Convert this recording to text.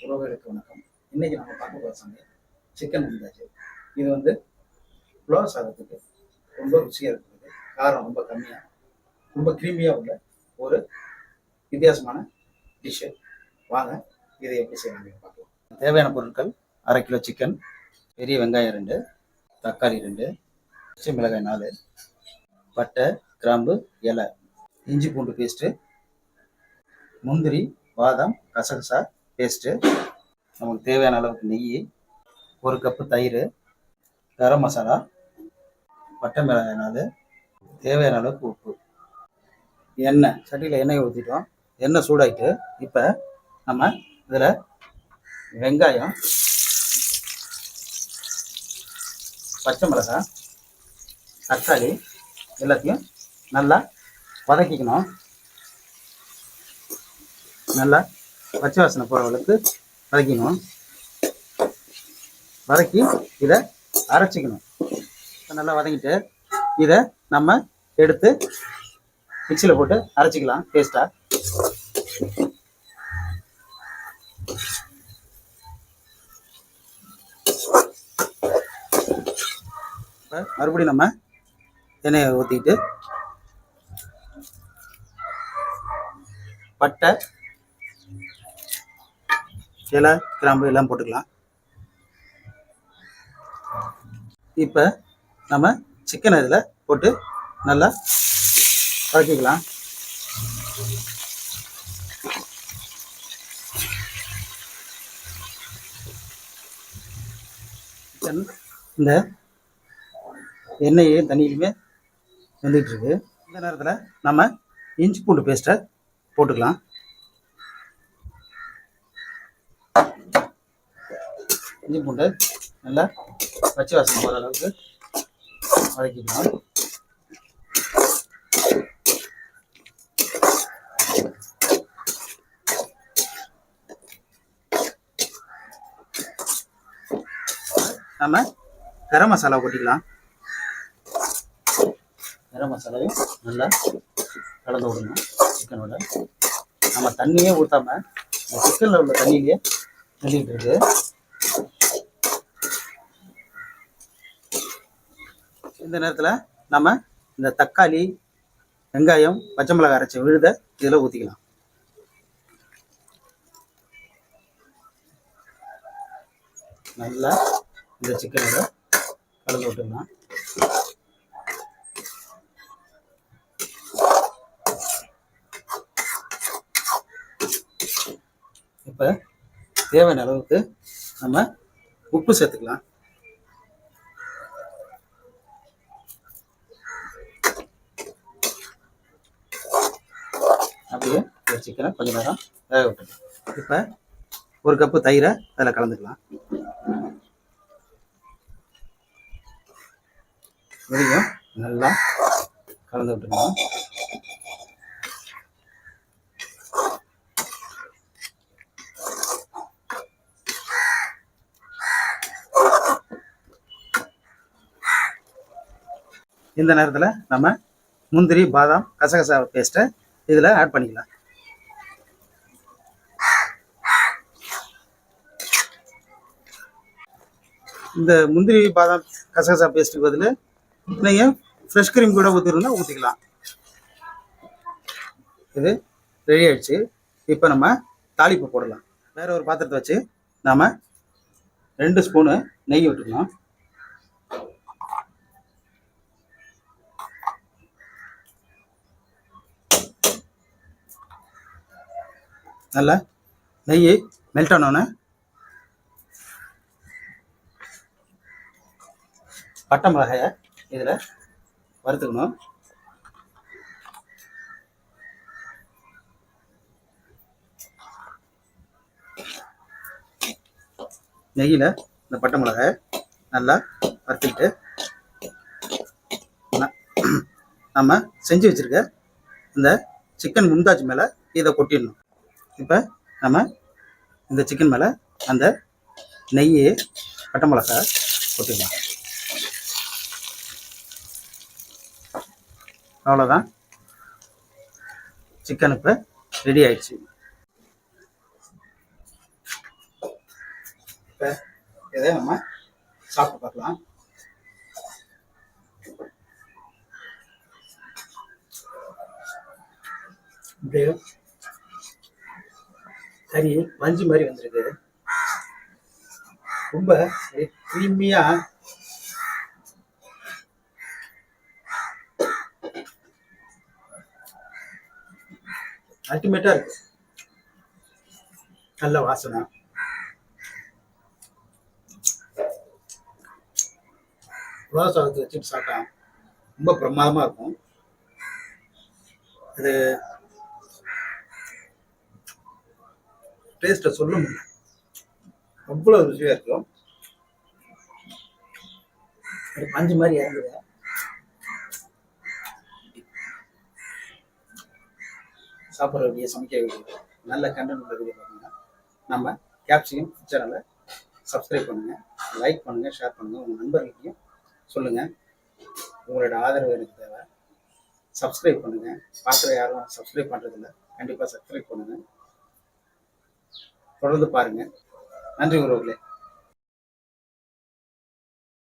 உறவுகளுக்கு வணக்கம். இன்னைக்கு நம்ம பார்க்க போகிற சமையல் சிக்கன் வந்தாச்சு இது வந்து புலவர் சாதத்துக்கு ரொம்ப ருசியாக இருக்குது காரம் ரொம்ப கம்மியாக ரொம்ப க்ரீமியாக உள்ள ஒரு வித்தியாசமான டிஷ்ஷு வாங்க இதை எப்படி செய்யணும் பார்க்கலாம். தேவையான பொருட்கள் அரை கிலோ சிக்கன் பெரிய வெங்காயம் ரெண்டு தக்காளி ரெண்டு பச்சை மிளகாய் நாலு பட்டை கிராம்பு இலை இஞ்சி பூண்டு பேஸ்ட்டு முந்திரி பாதாம் கசகசா பேஸ்ட்டு நமக்கு தேவையான அளவுக்கு நெய் ஒரு கப்பு தயிர் கரம் மசாலா பட்டை மிளகாய் நாள் தேவையான அளவுக்கு உப்பு. எண்ணெய் சட்டியில் எண்ணெய் ஊற்றிட்டோம் எண்ணெய் சூடாயிட்டு இப்போ நம்ம இதில் வெங்காயம் பச்சை மிளகாய் தக்காளி எல்லாத்தையும் நல்லா வதக்கிக்கணும். நல்லா பச்சை வாசனை போகிற அளவுக்கு வதக்கிக்கணும். வதக்கி இதை அரைச்சிக்கணும். நல்லா வதக்கிட்டு இதை நம்ம எடுத்து மிக்சியில் போட்டு அரைச்சிக்கலாம் பேஸ்ட்டாக மறுபடியும் நம்ம எண்ணெயை ஊற்றிட்டு பட்டை இலை கிராம்பு எல்லாம் போட்டுக்கலாம். இப்போ நம்ம சிக்கனை இதில் போட்டு நல்லா கலக்கிக்கலாம் சிக்கன் இந்த எண்ணெயும் தண்ணியிலுமே வெந்துட்டு இருக்கு. இந்த நேரத்தில் நம்ம இஞ்சி பூண்டு பேஸ்ட்டை போட்டுக்கலாம். இஞ்சி பூண்டு நல்லா பச்சை வாசனை போகிற அளவுக்கு வதக்கிக்கலாம். நம்ம கரம் மசாலா கொட்டிக்கலாம். கரம் மசாலாவையும் நல்லா கலந்து விடணும். சிக்கனோட நம்ம தண்ணியே ஊற்றாம சிக்கனில் உள்ள தண்ணியிலே தள்ளிட்டு இருக்குது இந்த நேரத்தில் நம்ம இந்த தக்காளி வெங்காயம் பச்சை மிளகாய் அரைச்ச விழுத இதில் ஊற்றிக்கலாம் நல்லா இந்த சிக்கனோட கலந்து விட்டுக்கலாம் இப்போ தேவையான அளவுக்கு நம்ம உப்பு சேர்த்துக்கலாம். அப்படியே ஒரு சிக்கனை நேரம் வேக விட்டுக்கலாம் இப்போ ஒரு கப்பு தயிரை அதில் கலந்துக்கலாம். இதையும் நல்லா கலந்து விட்டுக்கலாம். இந்த நேரத்தில் நம்ம முந்திரி பாதாம் கசகசா பேஸ்ட்டை இதில் ஆட் பண்ணிக்கலாம். இந்த முந்திரி பாதாம் கசகசா பேஸ்ட்டுக்கு பதில் நீங்கள் ஃப்ரெஷ் க்ரீம் கூட ஊற்றிருந்தா ஊற்றிக்கலாம் இது ரெடி ஆயிடுச்சு. இப்போ நம்ம தாளிப்பு போடலாம். வேறு ஒரு பாத்திரத்தை வச்சு நாம் ரெண்டு ஸ்பூனு நெய் விட்டுக்கலாம். நல்லா நெய் மெல்ட் ஆனோன்னே பட்டை மிளகாயை இதில் வறுத்துக்கணும். நெய்யில் இந்த பட்டை மிளகாயை நல்லா வறுத்துக்கிட்டு நம்ம செஞ்சு வச்சுருக்க இந்த சிக்கன் மும்தாஜ் மேலே இதை கொட்டிடணும். இப்போ நம்ம இந்த சிக்கன் மேலே அந்த நெய் பட்டை மிளகாய் கொட்டிடலாம். அவ்வளோதான் சிக்கன் இப்போ ரெடி ஆயிடுச்சு. இப்போ இதை நம்ம சாப்பிட்டு பார்க்கலாம். இப்படியே கறி பஞ்சு மாதிரி வந்திருக்கு. ரொம்ப க்ரீமியாக அல்டிமேட்டா இருக்கு நல்ல வாசனை உலக சாதத்தை வச்சுட்டு சாப்பிட்டா ரொம்ப பிரமாதமா இருக்கும். இது டேஸ்ட்டை சொல்ல முடியல. அவ்வளோ ருசியாக இருக்கும். ஒரு பஞ்சு மாதிரி இறங்குது சாப்பிட்ற வேண்டிய சமைக்க வீடியோ நல்ல கண்டென்ட் உள்ள வீடியோ பார்த்தீங்கன்னா நம்ம கேப்சிகம் சேனலை சப்ஸ்கிரைப் பண்ணுங்கள் லைக் பண்ணுங்கள் ஷேர் பண்ணுங்கள் உங்கள் நண்பர்களுக்கும் சொல்லுங்கள் உங்களோட ஆதரவு எனக்கு தேவை. சப்ஸ்கிரைப் பண்ணுங்கள் பார்க்குற யாரும் சப்ஸ்கிரைப் பண்ணுறதில்ல கண்டிப்பாக சப்ஸ்கிரைப் பண்ணுங்கள் தொடர்ந்து பாருங்கள் நன்றி உறவுகளே.